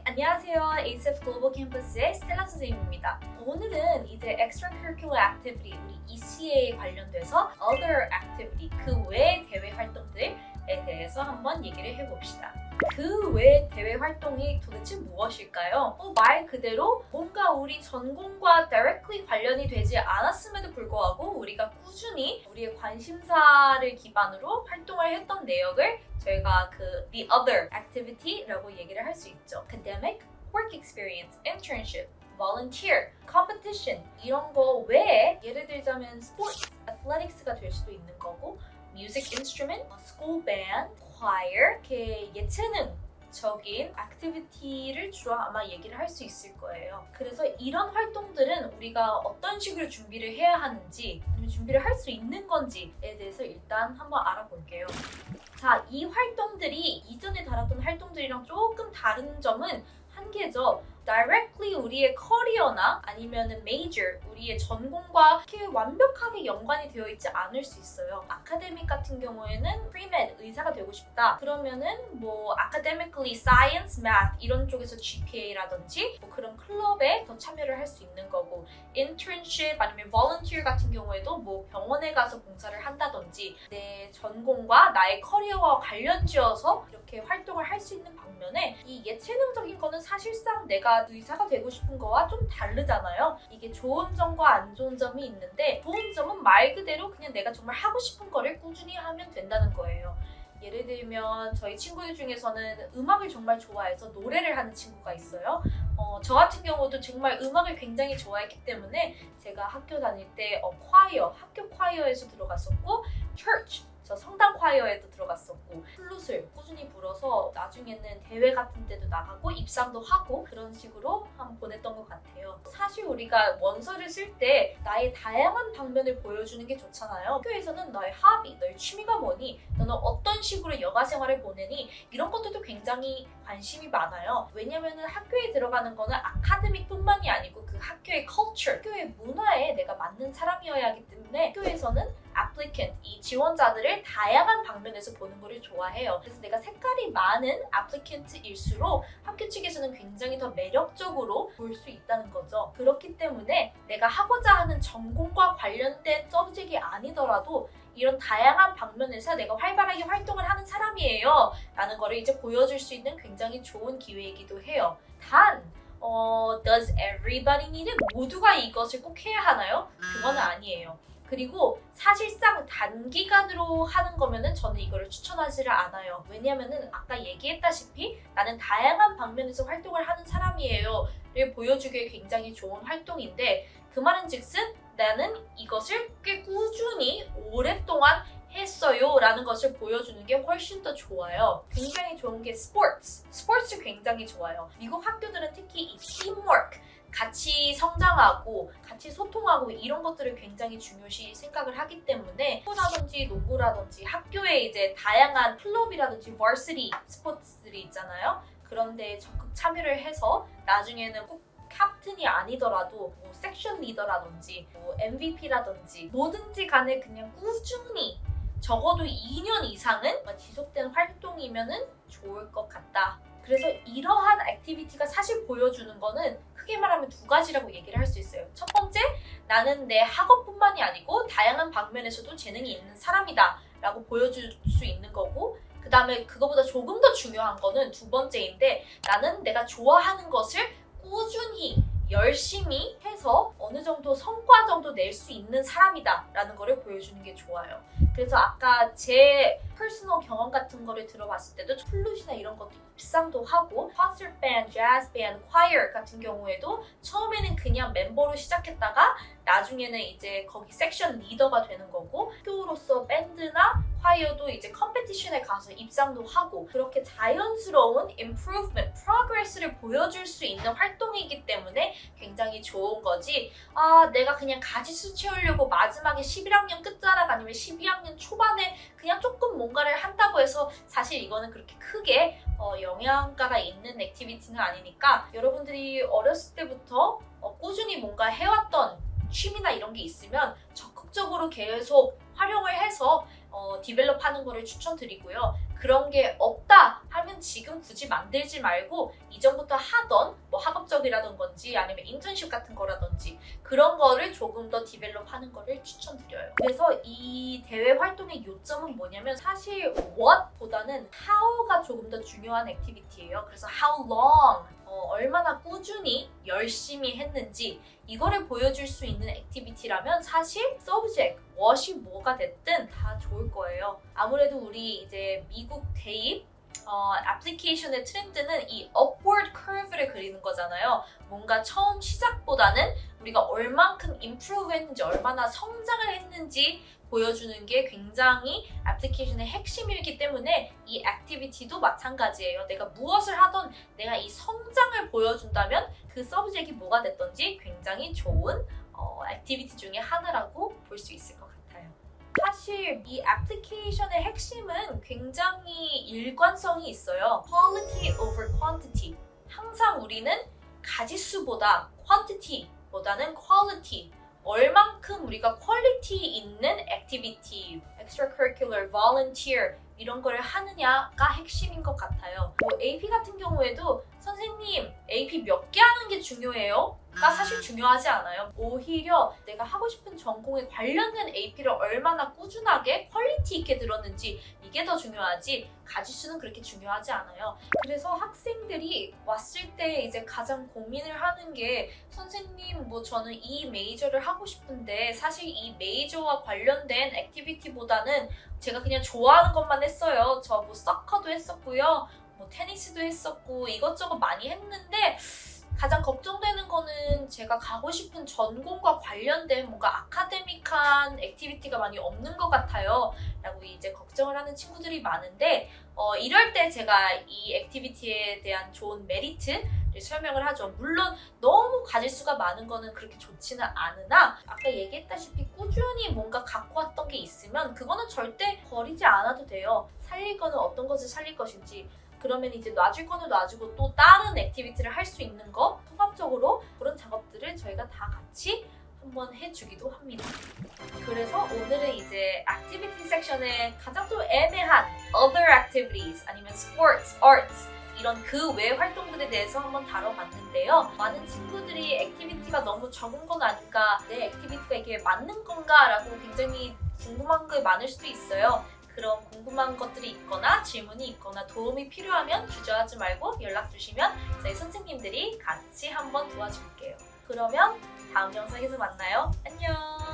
네, 안녕하세요. ACF 글로벌 캠퍼스의 스텔라 선생님입니다. 오늘은 이제 extracurricular activity, 우리 ECA에 관련돼서 other activity, 그 외의 대외 활동들에 대해서 한번 얘기를 해봅시다. 그 외 대외 활동이 도대체 무엇일까요? 어, 말 그대로 뭔가 우리 전공과 directly 관련이 되지 않았음에도 불구하고 우리가 꾸준히 우리의 관심사를 기반으로 활동을 했던 내역을 저희가 그 the other activity라고 얘기를 할 수 있죠. academic, work experience, internship, volunteer, competition 이런 거 외에 예를 들자면 sports, athletics가 될 수도 있는 거고 music instrument, school band, choir 이렇게 예체능 적인 액티비티를 주로 아마 얘기를 할 수 있을 거예요. 그래서 이런 활동들은 우리가 어떤 식으로 준비를 해야 하는지 준비를 할 수 있는 건지에 대해서 일단 한번 알아볼게요. 자, 이 활동들이 이전에 다뤘던 활동들이랑 조금 다른 점은 한 개죠. Directly 우리의 커리어나 아니면은 major 우리의 전공과 이렇게 완벽하게 연관이 되어 있지 않을 수 있어요. 아카데믹 같은 경우에는 pre-med 의사가 되고 싶다. 그러면은 뭐 academically science, math 이런 쪽에서 GPA라든지 뭐 그런 클럽에 더 참여를 할 수 있는 거고 internship 아니면 volunteer 같은 경우에도 뭐 병원에 가서 봉사를 한다든지 내 전공과 나의 커리어와 관련 지어서 이렇게 활동을 할 수 있는 방면에 이 예체능적인 거는 사실상 내가 의사가 되고 싶은 거와 좀 다르잖아요. 이게 좋은 점과 안 좋은 점이 있는데 좋은 점은 말 그대로 그냥 내가 정말 하고 싶은 거를 꾸준히 하면 된다는 거예요. 예를 들면 저희 친구들 중에서는 음악을 정말 좋아해서 노래를 하는 친구가 있어요. 어, 저 같은 경우도 정말 음악을 굉장히 좋아했기 때문에 제가 학교 다닐 때 어, 콰이어, 학교 콰이어에서 들어갔었고 church, 저 성당 콰이어에도 들어갔었고 플룻을 꾸준히 불어서 나중에는 대회 같은 데도 나가고 입상도 하고 그런 식으로 한번 보냈던 것 같아요. 사실 우리가 원서를 쓸 때 나의 다양한 방면을 보여주는 게 좋잖아요. 학교에서는 너의 하비, 너의 취미가 뭐니, 너는 어떤 식으로 여가 생활을 보내니 이런 것들도 굉장히 관심이 많아요. 왜냐면은 학교에 들어가는 거는 아카데믹뿐만이 아니고 그 학교의 culture, 학교의 문화에 내가 맞는 사람이어야 하기 때문에 학교에서는 applicant, 이 지원자들을 다양한 방면에서 보는 거를 좋아해요. 그래서 내가 색깔이 많은 applicant일수록 학교 측에서는 굉장히 더 매력적으로 볼 수 있다는 거죠. 그렇기 때문에 내가 하고자 하는 전공과 관련된 서브젝이 아니더라도 이런 다양한 방면에서 내가 활발하게 활동을 하는 사람이에요. 라는 거를 이제 보여줄 수 있는 굉장히 좋은 기회이기도 해요. 단, 어, does everybody need it? 모두가 이것을 꼭 해야 하나요? 그건 아니에요. 그리고 사실상 단기간으로 하는 거면은 저는 이거를 추천하지를 않아요. 왜냐면은 아까 얘기했다시피 나는 다양한 방면에서 활동을 하는 사람이에요 를 보여주기에 굉장히 좋은 활동인데 그 말은 즉슨 나는 이것을 꽤 꾸준히 오랫동안 했어요 라는 것을 보여주는 게 훨씬 더 좋아요. 굉장히 좋은 게 스포츠. 스포츠 굉장히 좋아요. 미국 학교들은 특히 이 팀워크 같이 성장하고 같이 소통하고 이런 것들을 굉장히 중요시 생각을 하기 때문에 축구라든지 농구라든지 학교에 이제 다양한 클럽이라든지 varsity 스포츠들이 있잖아요. 그런데 적극 참여를 해서 나중에는 꼭 캡틴이 아니더라도 뭐 섹션 리더라든지 뭐 MVP라든지 뭐든지 간에 그냥 꾸준히 적어도 2년 이상은 지속된 활동이면은 좋을 것 같다. 그래서 이러한 액티비티가 사실 보여주는 거는 크게 말하면 두 가지라고 얘기를 할 수 있어요. 첫 번째, 나는 내 학업뿐만이 아니고 다양한 방면에서도 재능이 있는 사람이다 라고 보여줄 수 있는 거고 그 다음에 그거보다 조금 더 중요한 거는 두 번째인데 나는 내가 좋아하는 것을 꾸준히 열심히 해서 어느 정도 성과 정도 낼 수 있는 사람이다 라는 거를 보여주는 게 좋아요. 그래서 아까 제 퍼스널 경험 같은 거를 들어봤을 때도 플룻이나 이런 것도 입상도 하고 콘서트 밴드, 재즈 밴드, 콰이어 같은 경우에도 처음에는 그냥 멤버로 시작했다가 나중에는 이제 거기 섹션 리더가 되는 거고 학교로서 밴드나 콰이어도 이제 컴페티션에 가서 입상도 하고 그렇게 자연스러운 improvement, progress를 보여줄 수 있는 활동이기 때문에 굉장히 좋은 거지. 아 내가 그냥 가지수 채우려고 마지막에 11학년 끝자락 아니면 12학년 초반에 그냥 조금 뭔가를 한다고 해서 사실 이거는 그렇게 크게 어, 영향가가 있는 액티비티는 아니니까 여러분들이 어렸을 때부터 어, 꾸준히 뭔가 해왔던 취미나 이런 게 있으면 적극적으로 계속 활용을 해서 어, 디벨롭 하는 거를 추천드리고요. 그런 게 없다 하면 지금 굳이 만들지 말고 이전부터 하던 뭐 학업적이라던 건지 아니면 인턴십 같은 거라든지 그런 거를 조금 더 디벨롭 하는 거를 추천드려요. 그래서 이 대회 활동의 요점은 뭐냐면 사실 what보다는 how가 조금 더 중요한 액티비티예요. 그래서 how long 어, 얼마나 꾸준히 열심히 했는지 이거를 보여줄 수 있는 액티비티라면 사실 subject, what이 뭐가 됐든 다 좋을 거예요. 아무래도 우리 이제 미국 대입 어, 애플리케이션의 트렌드는 이 upward curve를 그리는 거잖아요. 뭔가 처음 시작보다는 우리가 얼만큼 improve 했는지, 얼마나 성장을 했는지 보여주는 게 굉장히 애플리케이션의 핵심이기 때문에 이 액티비티도 마찬가지예요. 내가 무엇을 하던 내가 이 성장을 보여준다면 그 서브젝이 뭐가 됐던지 굉장히 좋은 어, 액티비티 중에 하나라고 볼 수 있을 것 같아요. 사실 이 애플리케이션의 핵심은 굉장히 일관성이 있어요. quality over quantity. 항상 우리는 가지수보다 quantity보다는 quality. 얼만큼 우리가 액티비티, extracurricular, volunteer 이런 걸 하느냐가 핵심인 것 같아요. 뭐 AP 같은 경우에도 선생님 AP 몇 개 하는 게 중요해요? 가 사실 중요하지 않아요. 오히려 내가 하고 싶은 전공에 관련된 AP를 얼마나 꾸준하게 퀄리티 있게 들었는지 이게 더 중요하지 가지수는 그렇게 중요하지 않아요. 그래서 학생들이 왔을 때 이제 가장 고민을 하는 게 선생님 뭐 저는 이 메이저를 하고 싶은데 사실 이 메이저와 관련된 액티비티보다는 제가 그냥 좋아하는 것만 했어요. 저 뭐 서커도 했었고요. 뭐 테니스도 했었고 이것저것 많이 했는데 가장 걱정되는 거는 제가 가고 싶은 전공과 관련된 뭔가 아카데믹한 액티비티가 많이 없는 것 같아요. 라고 이제 걱정을 하는 친구들이 많은데 어, 이럴 때 제가 이 액티비티에 대한 좋은 메리트를 설명을 하죠. 물론 너무 가질 수가 많은 거는 그렇게 좋지는 않으나 아까 얘기했다시피 꾸준히 뭔가 갖고 왔던 게 있으면 그거는 절대 버리지 않아도 돼요. 살릴 거는 어떤 것을 살릴 것인지 그러면 이제 놔줄 거는 놔주고 또 다른 액티비티를 할 수 있는 거 통합적으로 그런 작업들을 저희가 다 같이 한번 해주기도 합니다. 그래서 오늘은 이제 액티비티 섹션에 가장 좀 애매한 other activities 아니면 sports, arts 이런 그 외 활동들에 대해서 한번 다뤄봤는데요. 많은 친구들이 액티비티가 너무 적은 건 아닌가, 내 액티비티가 이게 맞는 건가 라고 굉장히 궁금한 게 많을 수도 있어요. 그런 궁금한 것들이 있거나 질문이 있거나 도움이 필요하면 주저하지 말고 연락 주시면 저희 선생님들이 같이 한번 도와줄게요. 그러면 다음 영상에서 만나요. 안녕!